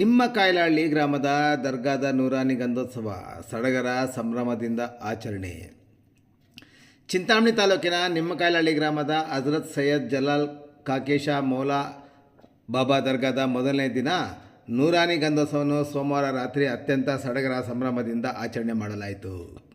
ನಿಮ್ಮ ಕಾಯಿಲಾಳ್ಳಿ ಗ್ರಾಮದ ದರ್ಗಾದ ನೂರಾನಿ ಗಂಧೋತ್ಸವ ಸಡಗರ ಸಂಭ್ರಮದಿಂದ ಆಚರಣೆ. ಚಿಂತಾಮಣಿ ತಾಲೂಕಿನ ನಿಮ್ಮಕಾಯಲಹಳ್ಳಿ ಗ್ರಾಮದ ಹಜರತ್ ಸೈಯದ್ ಜಲಾಲ್ ಕಾಕೇಶ ಮೌಲಾ ಬಾಬಾ ದರ್ಗಾದ ಮೊದಲನೇ ದಿನ ನೂರಾನಿ ಗಂಧೋತ್ಸವವನ್ನು ಸೋಮವಾರ ರಾತ್ರಿ ಅತ್ಯಂತ ಸಡಗರ ಸಂಭ್ರಮದಿಂದ ಆಚರಣೆ ಮಾಡಲಾಯಿತು.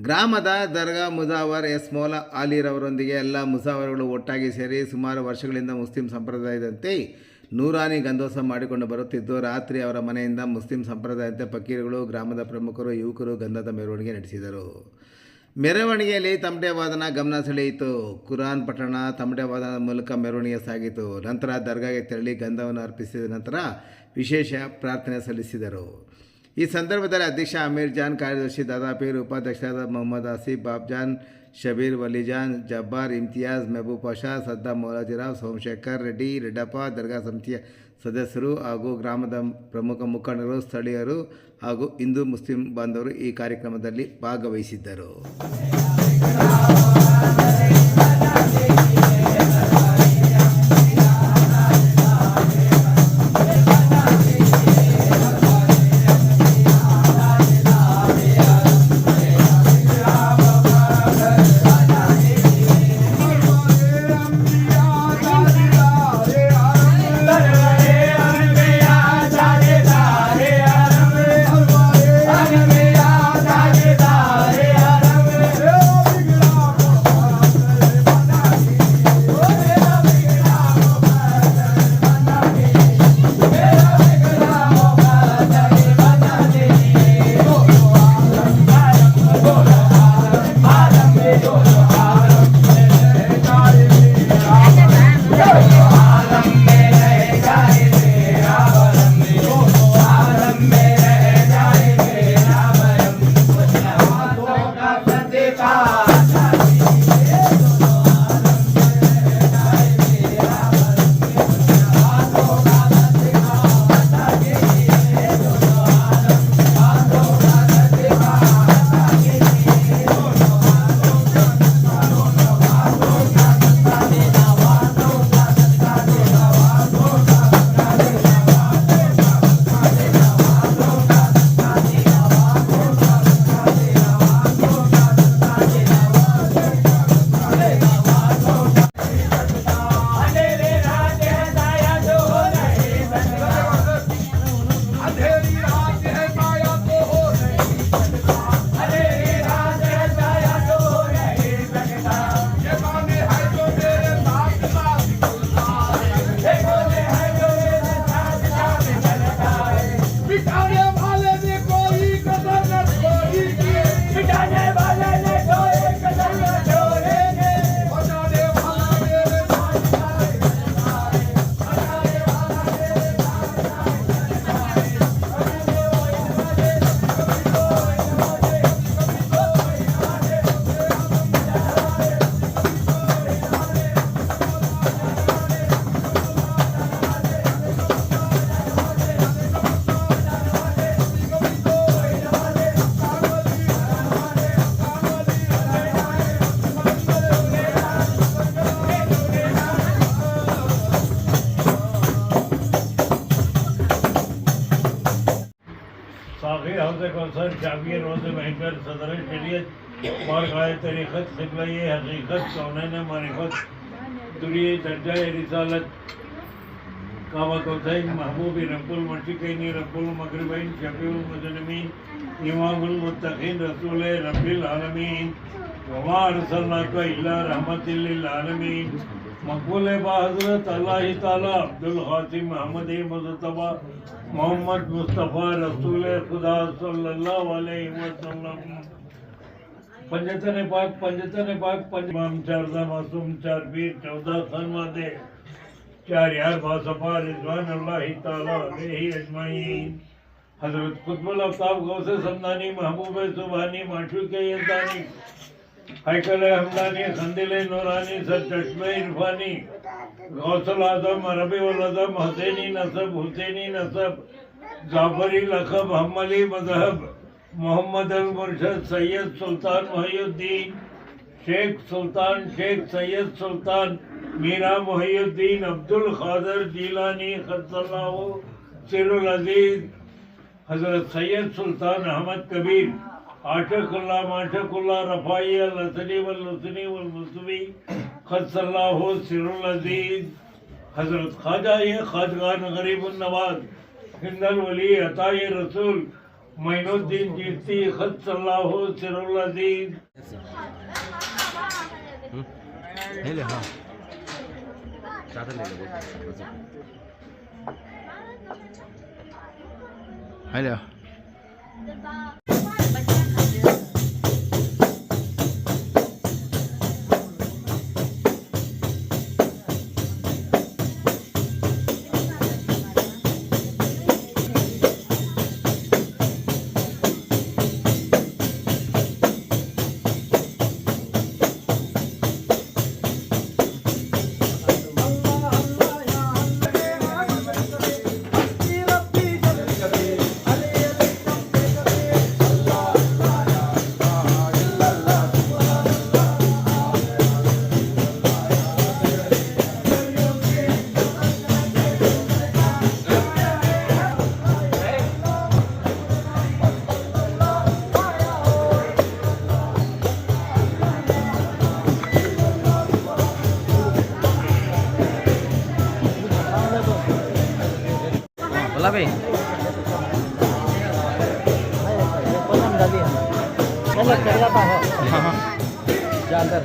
ಗ್ರಾಮದ ದರ್ಗಾ ಮುಜಾವರ್ ಎಸ್ ಮೌಲಾ ಆಲಿರವರೊಂದಿಗೆ ಎಲ್ಲ ಮುಜಾವರ್ಗಳು ಒಟ್ಟಾಗಿ ಸೇರಿ ಸುಮಾರು ವರ್ಷಗಳಿಂದ ಮುಸ್ಲಿಂ ಸಂಪ್ರದಾಯದಂತೆ ನೂರಾನಿ ಗಂಧೋತ್ಸವ ಮಾಡಿಕೊಂಡು ಬರುತ್ತಿದ್ದು, ರಾತ್ರಿ ಅವರ ಮನೆಯಿಂದ ಮುಸ್ಲಿಂ ಸಂಪ್ರದಾಯದಂತೆ ಫಕೀರುಗಳು, ಗ್ರಾಮದ ಪ್ರಮುಖರು, ಯುವಕರು ಗಂಧದ ಮೆರವಣಿಗೆ ನಡೆಸಿದರು. ಮೆರವಣಿಗೆಯಲ್ಲಿ ತಮಟೆ ವಾದನ ಗಮನ ಸೆಳೆಯಿತು. ಕುರಾನ್ ಪಠಣ ತಮಟೆ ವಾದನದ ಮೂಲಕ ಮೆರವಣಿಗೆ ಸಾಗಿತು. ನಂತರ ದರ್ಗಾಗೆ ತೆರಳಿ ಗಂಧವನ್ನು ಅರ್ಪಿಸಿದ ನಂತರ ವಿಶೇಷ ಪ್ರಾರ್ಥನೆ ಸಲ್ಲಿಸಿದರು. ಈ ಸಂದರ್ಭದಲ್ಲಿ ಅಧ್ಯಕ್ಷ ಅಮೀರ್ ಜಾನ್, ಕಾರ್ಯದರ್ಶಿ ದಾದಾಪೀರ್ ಉಪಾಧ್ಯಕ್ಷರಾದ ಮೊಹಮ್ಮದ್ ಆಸಿಫ್ ಬಾಬ್ಜಾನ್ ಶಬೀರ್ ವಲಿಜಾನ್ ಜಬ್ಬಾರ್, ಇಮ್ತಿಯಾಜ್, ಮೆಹಬೂಬ್ ಪಾಷಾ, ಸದ್ದಾ ಮೌಲಾಜಿರಾವ್ ಸೋಮಶೇಖರ್ ರೆಡ್ಡಿ, ರೆಡ್ಡಪ್ಪ, ದರ್ಗಾ ಸಮಿತಿಯ ಸದಸ್ಯರು ಹಾಗೂ ಗ್ರಾಮದ ಪ್ರಮುಖ ಮುಖಂಡರು, ಸ್ಥಳೀಯರು ಹಾಗೂ ಹಿಂದೂ ಮುಸ್ಲಿಂ ಬಾಂಧವರು ಈ ಕಾರ್ಯಕ್ರಮದಲ್ಲಿ ಭಾಗವಹಿಸಿದ್ದರು. सर शाबी रोज महकर सदर शरीयत मारगाह तरीक़त खिदल हकीकत सोनन मारफत दुनिया दर्जा रिसालत। कावा कोसैन महबूब रब्बुल मशरक़ैन रब्बुल मगरिबैन शफीउल मुजलमीन इमामुल मुत्तक़ीन रसूल रब्बिल आलमीन। वमा अरसलनाका इल्ला रहमतल लिल आलमीन। मकबूल बहज़रत अल्लाह ताला, अब्दुल खासिम अहमद मुस्तफ़ा, मोहम्मद मुस्तफ़ा रसूल खुदा सल्लल्लाहु अलैहि वसल्लम। पंजतन पाक पंजतन पाक पंजमाम चारदा मासूम, चार पीर चौदह खनवादे चार यार बासफा रिजवान अल्लाह ताला अलैहि अजमाइन हज़रत कुतुबुल आफ्ताब गौसे समदानी, महबूब सुबहानी माशूक यदानी। हैकल हमदानी खंदिल नूरानी सर चश्मे इरफानी गौसल आजम रबीउल आजम हुसैनी नसब हुसैनी नसब जाफरी लखब हमली मजहब मोहम्मद अल मुर्शद सैयद सुल्तान मोहिउद्दीन शेख सुल्तान शेख सैयद सुल्तान मीरा मोहिउद्दीन अब्दुल खादर जीलानी खसल्लाहु सिरुल अजीज हजरत सैयद सुल्तान अहमद कबीर। عاشق الله معشق الله رفاعي اللثني واللثني والمصبي خد الله سر العزیز حضرت خواجہ یہ خواجگان غریب النواز ہند الولی عطا رسول معین الدین جیتی خد اللہ سر العزیز Hello. ಹೇಳಿ Wala ba eh? चल चल रहा हो जा अंदर